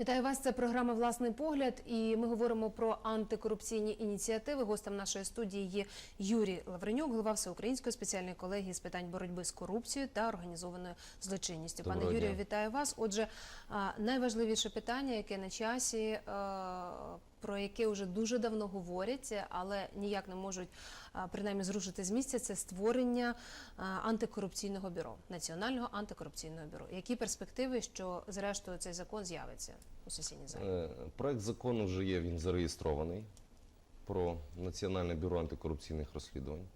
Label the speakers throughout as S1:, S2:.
S1: Вітаю вас. Це програма Власний погляд, і ми говоримо про антикорупційні ініціативи. Гостем нашої студії є Юрій Лавренюк, голова Всеукраїнської спеціальної колегії з питань боротьби з корупцією та організованою злочинністю. Пане Юрію, вітаю вас. Отже, найважливіше питання, яке на часі, е, про яке вже дуже давно говорять, але ніяк не можуть принаймні зрушити з місця, це створення антикорупційного бюро, національного антикорупційного бюро. Які перспективи, що зрештою цей закон з'явиться у сесійній залі?
S2: Е, Проект закону вже є, він зареєстрований про Національне бюро антикорупційних розслідувань.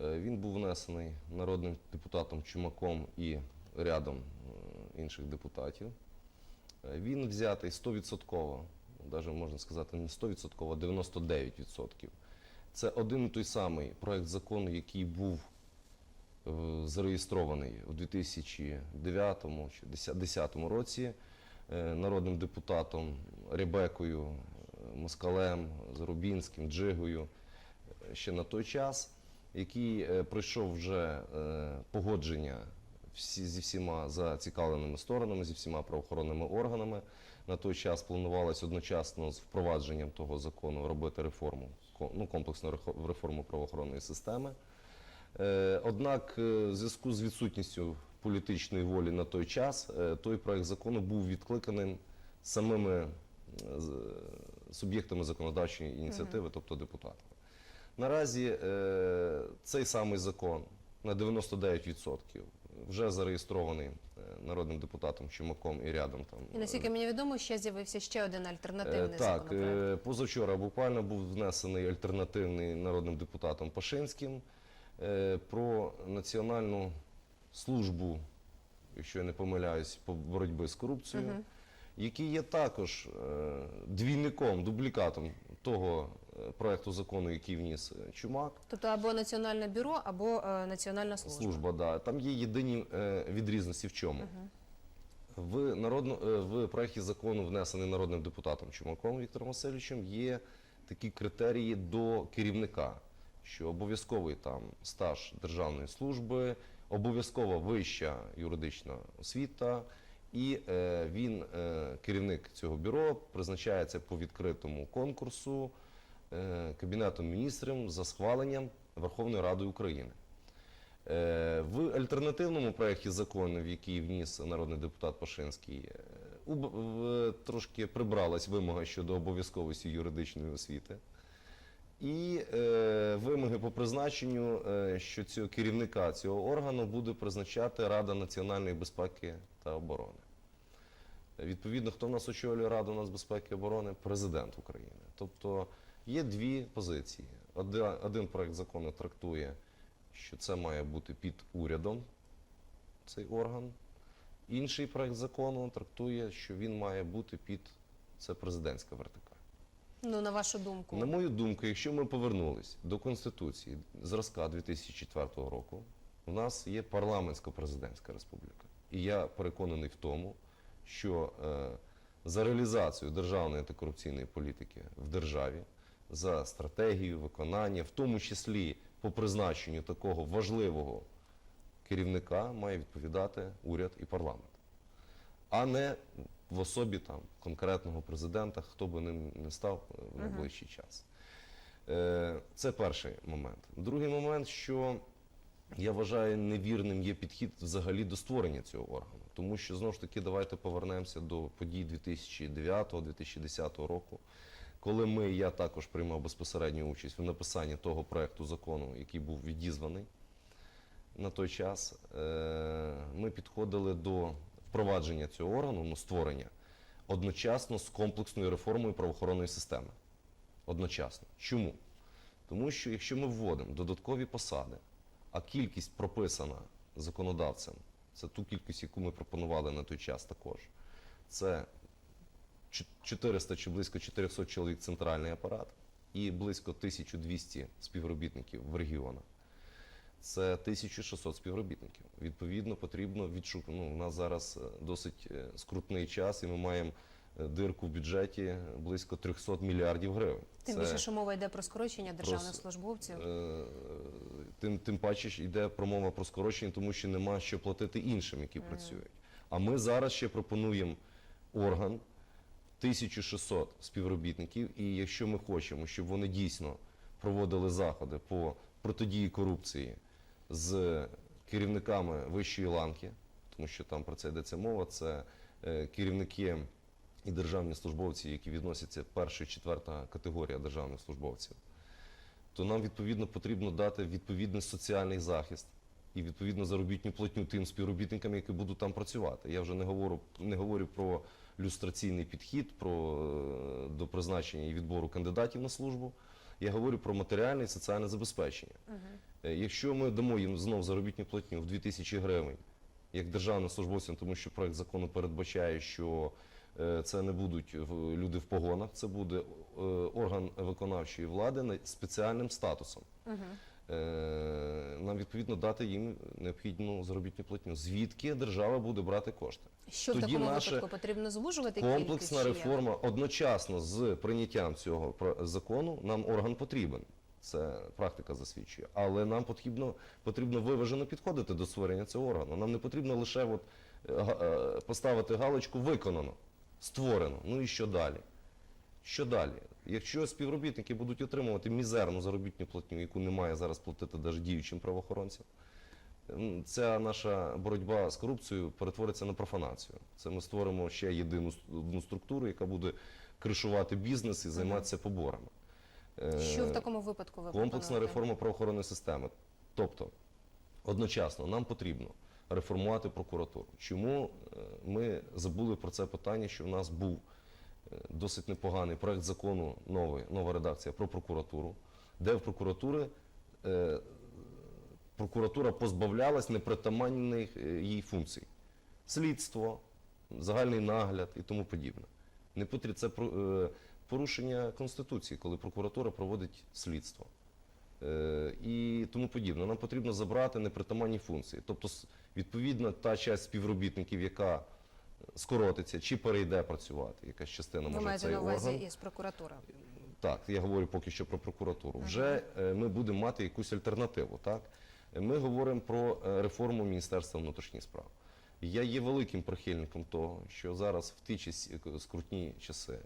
S2: Е, Він був внесений народним депутатом Чумаком і рядом е, інших депутатів. Він взятий 100%, навіть можна сказати, не 100%, а 99%. Це один і той самий проект закону, який був е, зареєстрований у 2009 чи 2010 році е, народним депутатом Ребекою, е, Москалем, Зарубінським, Джигою ще на той час, який пройшов вже погодження всі, зі всіма зацікавленими сторонами, зі всіма правоохоронними органами. На той час планувалось одночасно з впровадженням того закону робити реформу, ну, комплексну реформу правоохоронної системи. Е, Однак, е, в зв'язку з відсутністю політичної волі на той час, е, той проект закону був відкликаним самими суб'єктами законодавчої ініціативи, тобто депутатами. Наразі цей самий закон на 99% вже зареєстрований е, народним депутатом Чумаком і рядом там.
S1: І наскільки мені відомо, ще з'явився ще один
S2: Е,
S1: альтернативний
S2: Так,
S1: законопроект.
S2: е, позавчора буквально був внесений альтернативний народним депутатом Пашинським е, про національну службу, якщо я не помиляюсь, по боротьбі з корупцією, який є також е, двійником, дублікатом того е, проекту закону, який вніс е, Чумак.
S1: Тобто або національне бюро, або е, національна служба.
S2: Служба, да. Там є єдині е, відрізності в чому. В, народно, е, в проєкті закону, внесений народним депутатом Чумаком Віктором Васильовичем, є такі критерії до керівника, що обов'язковий там стаж державної служби, обов'язкова вища юридична освіта, і е, він, е, керівник цього бюро, призначається по відкритому конкурсу Кабінетом міністрів за схваленням Верховної Ради України. Е, В альтернативному проєкті закону, в який вніс народний депутат Пашинський, е, трошки прибралась вимога щодо обов'язковості юридичної освіти. І е, вимоги по призначенню, е, що цього керівника цього органу буде призначати Рада національної безпеки та оборони. Відповідно, хто в нас очолює Раду нацбезпеки і оборони? Президент України. Тобто є дві позиції. Один, проект закону трактує, що це має бути під урядом цей орган. Інший проект закону трактує, що він має бути під це президентська вертикаль.
S1: Ну, на вашу думку.
S2: На мою думку, якщо ми повернулись до Конституції зразка 2004 року, у нас є парламентсько-президентська республіка. І я переконаний в тому, що е, за реалізацію державної антикорупційної політики в державі, за стратегію, виконання, в тому числі по призначенню такого важливого керівника, має відповідати уряд і парламент а не в особі там конкретного президента, хто би ним не став е, в найближчий час. Е, Це перший момент. Другий момент, що я вважаю невірним є підхід взагалі до створення цього органу. Тому що знову ж таки давайте повернемося до подій 2009-2010 року, коли ми, я також приймав безпосередню участь в написанні того проекту закону, який був відізваний на той час. Е, Ми підходили до впровадження цього органу, ну, створення, одночасно з комплексною реформою правоохоронної системи. Одночасно. Чому? Тому що якщо ми вводимо додаткові посади, а кількість прописана законодавцем, це ту кількість, яку ми пропонували на той час також, це 400 чи близько 400 чоловік центральний апарат і близько 1200 співробітників в регіонах. Це 1600 співробітників. Відповідно, потрібно відшукати. Ну, у нас зараз е, досить е, скрутний час, і ми маємо е, дирку в бюджеті близько 300 мільярдів гривень.
S1: Тим
S2: Це-
S1: більше, що мова йде про скорочення державних
S2: Прос-
S1: службовців.
S2: Тим, тим паче йде промова про скорочення, тому що нема що платити іншим, які працюють. А ми зараз ще пропонуємо орган, 1600 співробітників, і якщо ми хочемо, щоб вони дійсно проводили заходи по протидії корупції з керівниками вищої ланки, тому що там про це йдеться мова, це е, керівники і державні службовці, які відносяться перша і четверта категорія державних службовців, то нам відповідно потрібно дати відповідний соціальний захист і відповідно заробітну платню тим співробітникам, які будуть там працювати. Я вже не говорю, не говорю про люстраційний підхід, про е, до призначення і відбору кандидатів на службу. Я говорю про матеріальне і соціальне забезпечення. Е, Якщо ми дамо їм знов заробітну платню в 2000 гривень, як державним службовцям, тому що проект закону передбачає, що е, це не будуть люди в погонах, це буде орган виконавчої влади спеціальним статусом. Е, Нам відповідно дати їм необхідну заробітну платню. Звідки держава буде брати кошти?
S1: Що в такому випадку потрібно звужувати
S2: Комплексна
S1: кількість, чи як?
S2: реформа одночасно з прийняттям цього закону нам орган потрібен. Це практика засвідчує. Але нам потрібно, потрібно виважено підходити до створення цього органу. Нам не потрібно лише от, е, е, поставити галочку виконано, створено. Ну і що далі? Що далі? Якщо співробітники будуть отримувати мізерну заробітну платню, яку немає зараз платити навіть діючим правоохоронцям, ця наша боротьба з корупцією перетвориться на профанацію. Це ми створимо ще єдину одну структуру, яка буде кришувати бізнес і займатися поборами. Е,
S1: Що в такому випадку ви
S2: комплексна реформа правоохоронної системи. Тобто, одночасно нам потрібно реформувати прокуратуру. Чому е, ми забули про це питання, що в нас був досить непоганий проект закону, новий, нова редакція про прокуратуру, де в прокуратури е, прокуратура позбавлялась непритаманних е, їй функцій. Слідство, загальний нагляд і тому подібне. Не потрібно це е, порушення Конституції, коли прокуратура проводить слідство. І тому подібне. Нам потрібно забрати непритаманні функції. Тобто, відповідно, та часть співробітників, яка скоротиться чи перейде працювати, якась частина
S1: Ви
S2: може
S1: маєте
S2: цей
S1: на увазі
S2: орган.
S1: із прокуратури.
S2: Так, я говорю поки що про прокуратуру. Вже е, ми будемо мати якусь альтернативу. Так? Ми говоримо про е, реформу Міністерства внутрішніх справ. Я є великим прихильником того, що зараз в ті часі, е, скрутні часи,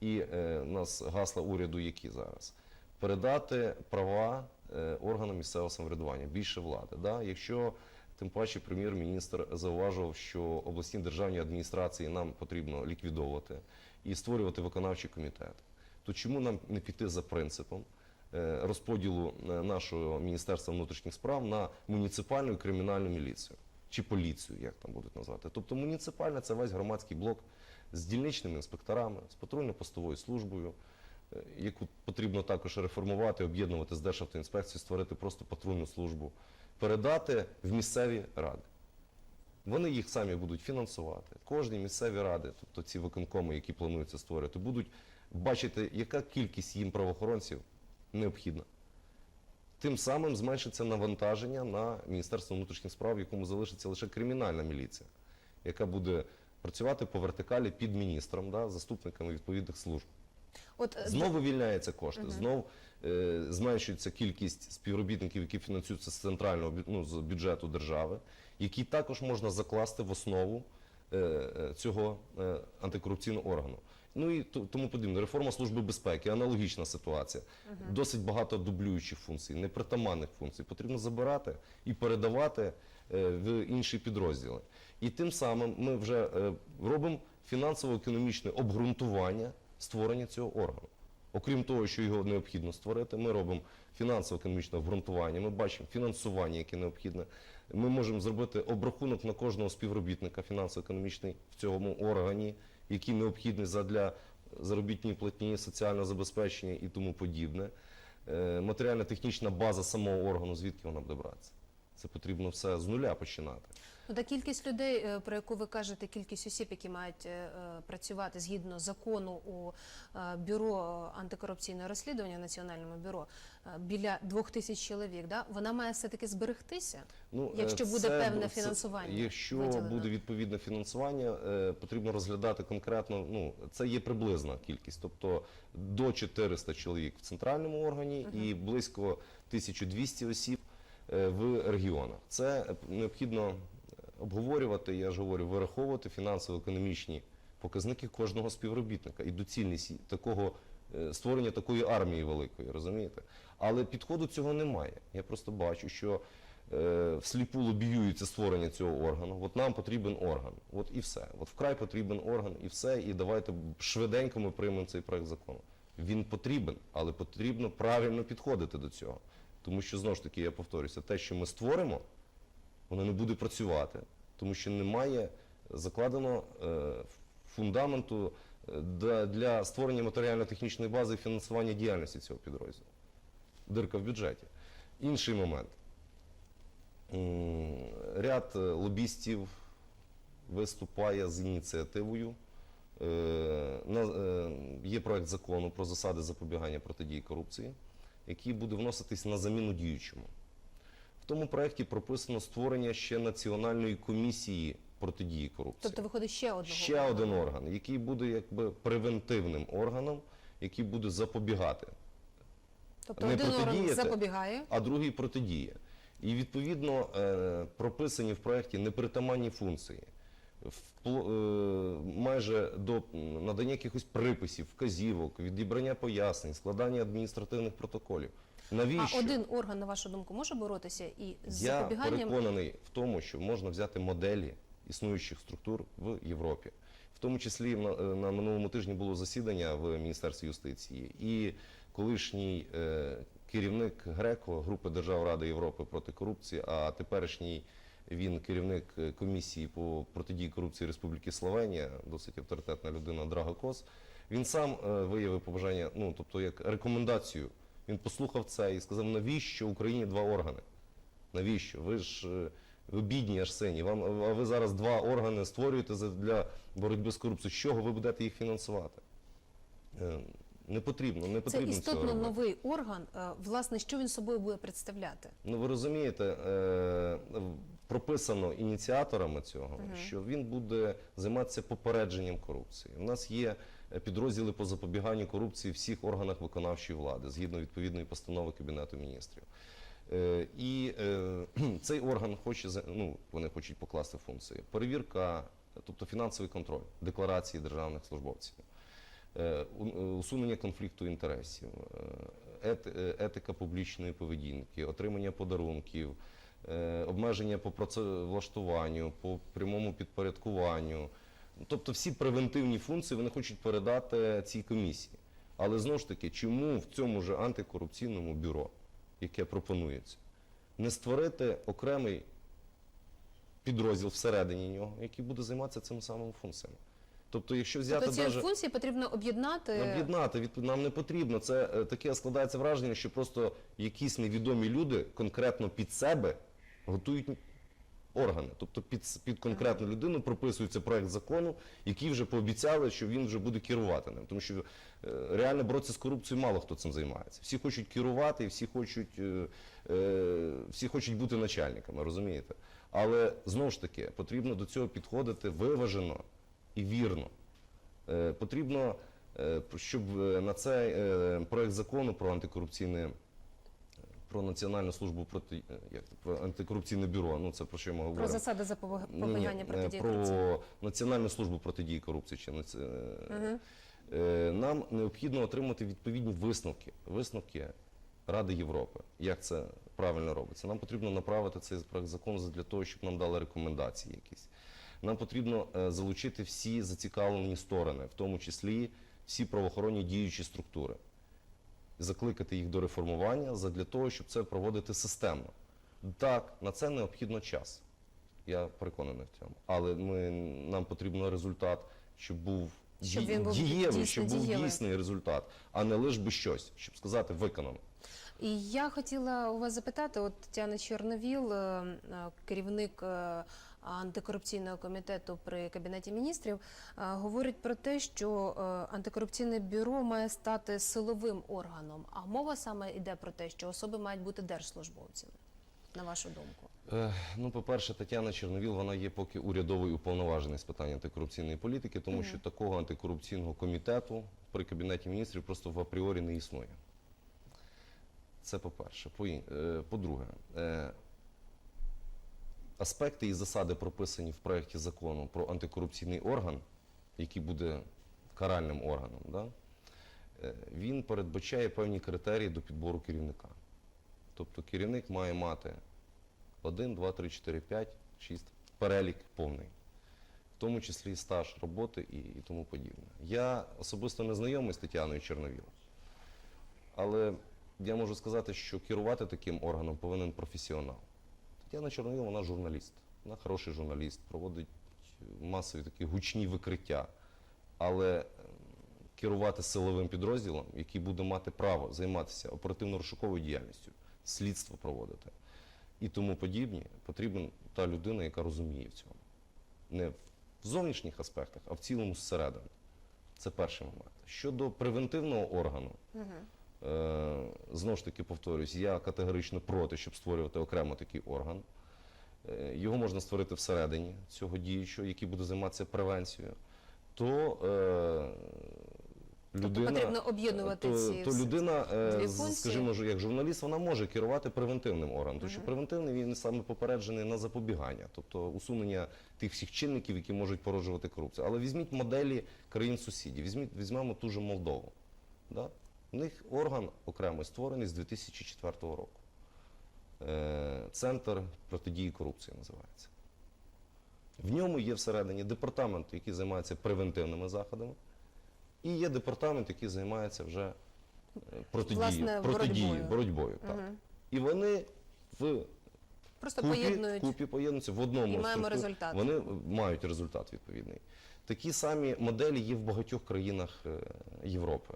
S2: і е, нас гасла уряду, які зараз, передати права е, органам місцевого самоврядування, більше влади. Да? Якщо тим паче прем'єр-міністр зауважував, що обласні державні адміністрації нам потрібно ліквідовувати і створювати виконавчі комітети то чому нам не піти за принципом е, розподілу е, нашого Міністерства внутрішніх справ на муніципальну і кримінальну міліцію? Чи поліцію, як там будуть назвати? Тобто муніципальна це весь громадський блок з дільничними інспекторами, з патрульно-постовою службою, е, яку потрібно також реформувати, об'єднувати з Державтоінспекцією, створити просто патрульну службу, передати в місцеві ради. Вони їх самі будуть фінансувати. Кожні місцеві ради, тобто ці виконкоми, які плануються створити, будуть бачити, яка кількість їм правоохоронців необхідна. Тим самим зменшиться навантаження на Міністерство внутрішніх справ, якому залишиться лише кримінальна міліція, яка буде працювати по вертикалі під міністром, да, заступниками відповідних служб.
S1: От е,
S2: Знов вивільняються кошти, знов е, зменшується кількість співробітників, які фінансуються з центрального ну, з бюджету держави, які також можна закласти в основу е, е, цього е, антикорупційного органу. Ну і тому подібне. Реформа служби безпеки, аналогічна ситуація. Досить багато дублюючих функцій, непритаманних функцій. Потрібно забирати і передавати е, в інші підрозділи. І тим самим ми вже е, робимо фінансово-економічне обґрунтування створення цього органу. Окрім того, що його необхідно створити, ми робимо фінансово-економічне обґрунтування, ми бачимо фінансування, яке необхідне. Ми можемо зробити обрахунок на кожного співробітника фінансово-економічний в цьому органі, який необхідний задля заробітної платні, соціального забезпечення і тому подібне. Е, Матеріально-технічна база самого органу, звідки вона буде братися? Це потрібно все з нуля починати.
S1: Ну, та кількість людей, е, про яку ви кажете, кількість осіб, які мають е, е, працювати згідно закону у бюро антикорупційного розслідування, національному бюро, біля двох тисяч чоловік, да? вона має все-таки зберегтися,
S2: Ну,
S1: якщо буде
S2: це
S1: певне
S2: це-
S1: фінансування.
S2: Якщо
S1: виділено?
S2: буде відповідне фінансування, потрібно розглядати конкретно. Ну це є приблизна кількість, тобто до 400 чоловік в центральному органі і близько 1200 осіб в регіонах. Це необхідно обговорювати. Я ж говорю, вираховувати фінансово-економічні показники кожного співробітника і доцільність такого е, створення такої армії великої, розумієте? Але підходу цього немає. Я просто бачу, що е, всліпу лобіюється створення цього органу. От нам потрібен орган. От і все. От вкрай потрібен орган, і все. І давайте швиденько ми приймемо цей проект закону. Він потрібен, але потрібно правильно підходити до цього. Тому що знову ж таки, я повторюся, те, що ми створимо, воно не буде працювати, тому що немає закладено е, фундаменту е, для- створення матеріально-технічної бази і фінансування діяльності цього підрозділу. Дирка в бюджеті. Інший момент. Ряд е, лобістів виступає з ініціативою. Є проект закону про засади запобігання протидії корупції, який буде вноситись на заміну діючому. Тому проекті прописано створення ще національної комісії протидії корупції.
S1: Тобто виходить ще одного
S2: Ще
S1: органу.
S2: один орган, який буде якби превентивним органом, який буде запобігати,
S1: Тобто
S2: не
S1: один орган запобігає,
S2: а другий протидіє. І відповідно е, прописані в проєкті непритаманні функції. Е, майже до надання якихось приписів, вказівок, відібрання пояснень, складання адміністративних протоколів. Навіщо?
S1: а один орган, на вашу думку, може боротися і з
S2: Я
S1: запобіганням
S2: переконаний в тому, що можна взяти моделі існуючих структур в Європі. В тому числі на, е, на минулому тижні було засідання в Міністерстві юстиції, і колишній е, керівник Греко групи держав Ради Європи проти корупції, а теперішній він керівник е, комісії по протидії корупції Республіки Словенія, досить авторитетна людина Драго Кос. Він сам е, виявив побажання, ну тобто як рекомендацію. Він послухав це і сказав, навіщо Україні два органи? Навіщо? Ви ж е, ви бідні Арсені, вам, а ви зараз два органи створюєте для боротьби з корупцією. З чого ви будете їх фінансувати? Е, Не потрібно, не потрібно цього
S1: істотно
S2: робити.
S1: новий орган. Е, Власне, що він собою буде представляти?
S2: Ну ви розумієте, прописано ініціаторами цього, що він буде займатися попередженням корупції. У нас є підрозділи по запобіганню корупції всіх органах виконавчої влади, згідно відповідної постанови Кабінету міністрів. Е, І е, цей орган хоче ну, вони хочуть покласти функції. Перевірка, тобто фінансовий контроль декларації державних службовців. Е, е, усунення конфлікту інтересів, е, е, етика публічної поведінки, отримання подарунків, е, обмеження по працевлаштуванню, по прямому підпорядкуванню. Тобто всі превентивні функції вони хочуть передати цій комісії. Але знову ж таки, чому в цьому ж антикорупційному бюро, яке пропонується, не створити окремий підрозділ всередині нього, який буде займатися цими самими функціями? Тобто, якщо взяти
S1: Тобто ці
S2: даже-
S1: функції потрібно об'єднати.
S2: Об'єднати відпо- нам не потрібно. Це е, таке складається враження, що просто якісь невідомі люди конкретно під себе готують органи. Тобто під, під конкретну людину прописується проект закону, який вже пообіцяли, що він вже буде керувати ним. Тому що е, реально боротися з корупцією мало хто цим займається. Всі хочуть керувати, всі хочуть, е, е, всі хочуть бути начальниками, розумієте? Але знову ж таки потрібно до цього підходити виважено і вірно. Потрібно, щоб на цей проект закону про антикорупційне про Національну службу проти е, як про антикорупційне бюро. Ну це про що ми говоримо?
S1: Про засади запобігання
S2: Ні-ні, е,
S1: протидії
S2: про
S1: корупції.
S2: Національну службу протидії корупції. Чи наці... Е, Нам необхідно отримати відповідні висновки, висновки Ради Європи. Як це правильно робиться? Нам потрібно направити цей проект закону для того, щоб нам дали рекомендації якісь. Нам потрібно залучити всі зацікавлені сторони, в тому числі всі правоохоронні діючі структури, закликати їх до реформування задля того, щоб це проводити системно. Так, на це необхідно час. Я переконаний в цьому. Але ми, нам потрібен результат, щоб був,
S1: Щоб він був
S2: дієвий,
S1: дійсно
S2: щоб був
S1: дієвий.
S2: дійсний результат, а не лише би щось, щоб сказати виконано.
S1: І я хотіла у вас запитати, от Тетяна Чорновіл, е, е, керівник е, антикорупційного комітету при кабінеті міністрів, говорить про те, що антикорупційне бюро має стати силовим органом. А мова саме йде про те, що особи мають бути держслужбовцями. На вашу думку,
S2: Е, Ну, по-перше, Тетяна Чорновіл, вона є поки урядовий уповноважений з питань антикорупційної політики, тому що такого антикорупційного комітету при кабінеті міністрів просто в апріорі не існує. Це по-перше. По- е, По-друге, е, аспекти і засади, прописані в проєкті закону про антикорупційний орган, який буде каральним органом, да, е, він передбачає певні критерії до підбору керівника. Тобто керівник має мати 1, 2, 3, 4, 5, 6, перелік повний, в тому числі стаж роботи і, і тому подібне. Я особисто не знайомий з Тетяною Чорновіл, але я можу сказати, що керувати таким органом повинен професіонал. Тетяна Чорновіл, вона журналіст, вона хороший журналіст, проводить масові такі гучні викриття. Але керувати силовим підрозділом, який буде мати право займатися оперативно-розшуковою діяльністю, слідство проводити і тому подібні, потрібна та людина, яка розуміє в цьому. Не в зовнішніх аспектах, а в цілому зсередини. Це перший момент. Щодо превентивного органу, е, знову ж таки повторюсь, я категорично проти, щоб створювати окремо такий орган. Е, Його можна створити всередині цього діючого, який буде займатися превенцією. То е, людина,
S1: потрібно об'єднувати
S2: то,
S1: ці
S2: то людина, е, скажімо, як журналіст, вона може керувати превентивним органом, тому що превентивний він саме попереджений на запобігання, тобто усунення тих всіх чинників, які можуть породжувати корупцію. Але візьміть моделі країн сусідів, візьміть, візьмемо ту же Молдову. Да? У них орган окремий створений з 2004 року. Е, Центр протидії корупції називається. В ньому є всередині департамент, який займається превентивними заходами, і є департамент, який займається вже е, протидією,
S1: Власне,
S2: протидією,
S1: боротьбою.
S2: боротьбою. так. І вони в
S1: Просто
S2: купі,
S1: поєднують.
S2: купі поєднуються в одному
S1: І маємо результат.
S2: Вони мають результат відповідний. Такі самі моделі є в багатьох країнах е, Європи.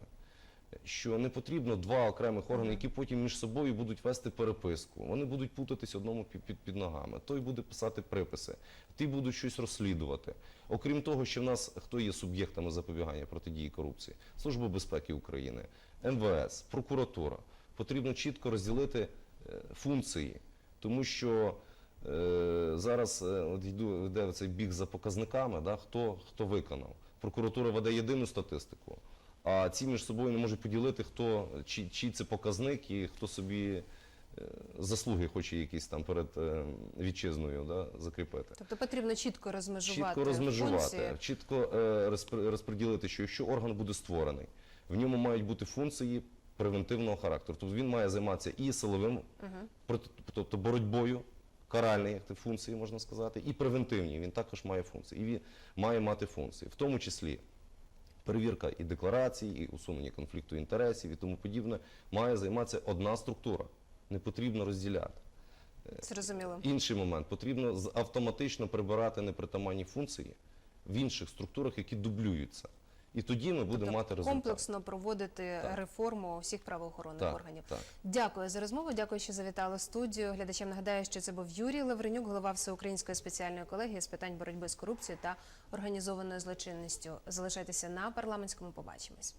S2: Що не потрібно два окремих органи, які потім між собою будуть вести переписку. Вони будуть путатись одному під, під, ногами. Той буде писати приписи, ті будуть щось розслідувати. Окрім того, що в нас хто є суб'єктами запобігання протидії корупції? Служба безпеки України, МВС, прокуратура. Потрібно чітко розділити е, функції, тому що е, зараз е, от йду йде цей біг за показниками, да, хто, хто виконав. Прокуратура веде єдину статистику, а ці між собою не можуть поділити, хто чи, чий це показник і хто собі е, заслуги хоче якісь там перед е, вітчизною да, закріпити.
S1: Тобто потрібно чітко розмежувати.
S2: Чітко розмежувати,
S1: функції.
S2: чітко е, розподілити, що якщо орган буде створений, в ньому мають бути функції превентивного характеру. Тобто він має займатися і силовим, проти- тобто боротьбою, каральні функції можна сказати, і превентивні. Він також має функції. І він має мати функції, в тому числі перевірка і декларацій, і усунення конфлікту інтересів і тому подібне, має займатися одна структура. Не потрібно розділяти.
S1: Зрозуміло.
S2: Інший момент потрібно автоматично прибирати непритаманні функції в інших структурах, які дублюються. І тоді ми будемо
S1: Тобто
S2: мати результат.
S1: комплексно проводити
S2: Так.
S1: реформу всіх правоохоронних
S2: Так,
S1: органів.
S2: так.
S1: Дякую за розмову. Дякую, що завітали студію. Глядачам нагадаю, що це був Юрій Лавренюк, голова Всеукраїнської спеціальної колегії з питань боротьби з корупцією та організованою злочинністю. Залишайтеся на парламентському. Побачимось.